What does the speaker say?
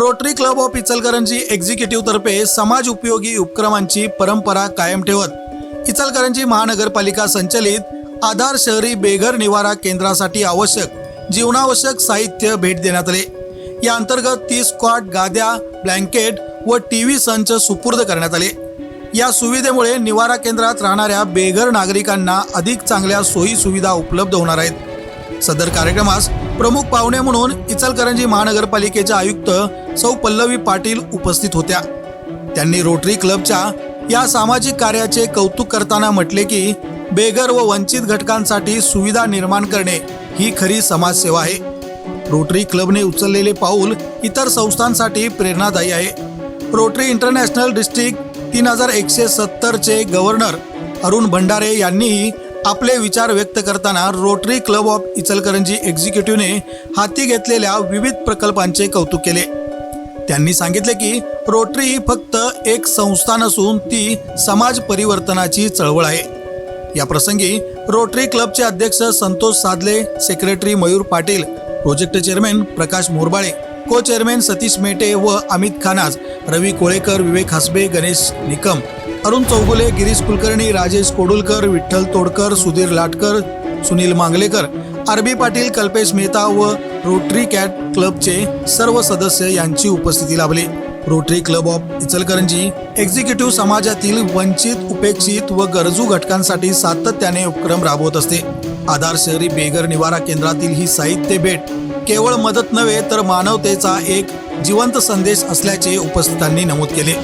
Rotary club of Ichalkaranji executive तर्फे समाज उपयोगी उपक्रमांची परंपरा कायम ठेवत इचलकरंजी महानगरपालिका संचलित आधार शहरी बेघर निवारा केंद्रासाठी आवश्यक जीवनावश्यक साहित्य भेट देण्यात आले. या अंतर्गत तीस कॉट गाद्या ब्लँकेट व टी व्ही संच सुपूर्द करण्यात आले. या सुविधेमुळे निवारा केंद्रात राहणाऱ्या बेघर नागरिकांना अधिक चांगल्या सोयी सुविधा उपलब्ध होणार आहेत. सदर कार्यक्रमास प्रमुख पाहुणे म्हणून इचलकरंजी महानगरपालिकेच्या आयुक्त सौ पल्लवी पाटील उपस्थित होत्या. त्यांनी रोटरी क्लबच्या या सामाजिक कार्याचे कौतुक करताना म्हटले की बेघर व वंचित घटकांसाठी सुविधा निर्माण करणे ही खरी समाजसेवा आहे. रोटरी क्लबने उचललेले पाऊल इतर संस्थांसाठी प्रेरणादायी आहे. रोटरी इंटरनॅशनल डिस्ट्रिक्ट तीन हजार एकशे सत्तरचे गव्हर्नर अरुण भंडारे यांनीही आपले विचार व्यक्त करताना रोटरी क्लब ऑफ इचलकरंजी एक्झिक्युटिव्हने हाती घेतलेल्या विविध प्रकल्पांचे कौतुक केले. त्यांनी सांगितले की रोटरी ही फक्त एक संस्था नसून ती समाज परिवर्तनाची चळवळ आहे. या प्रसंगी रोटरी क्लबचे अध्यक्ष Santosh Sadhale secretary Mayur Patil project chairman Prakash Morbale co chairman Satish Mete व अमित खानाज रवी कोळेकर विवेक हसबे गणेश निकम अरुण चौगुले गिरीश कुलकर्णी राजेश कोडुलकर विठ्ठल तोडकर सुधीर लाटकर सुनील मांगलेकर आरबी पाटील कल्पेश मेहता व रोटरी कॅट क्लबचे सर्व सदस्य यांची उपस्थिती लाभली. Rotary club of Ichalkaranji executive समाजातील वंचित उपेक्षित व गरजू घटकांसाठी सातत्याने उपक्रम राबवत असते. आधार शहरी बेघर निवारा केंद्रातील ही साहित्य भेट केवळ मदत नव्हे तर मानवतेचा एक जिवंत संदेश असल्याचे उपस्थितांनी नमूद केले.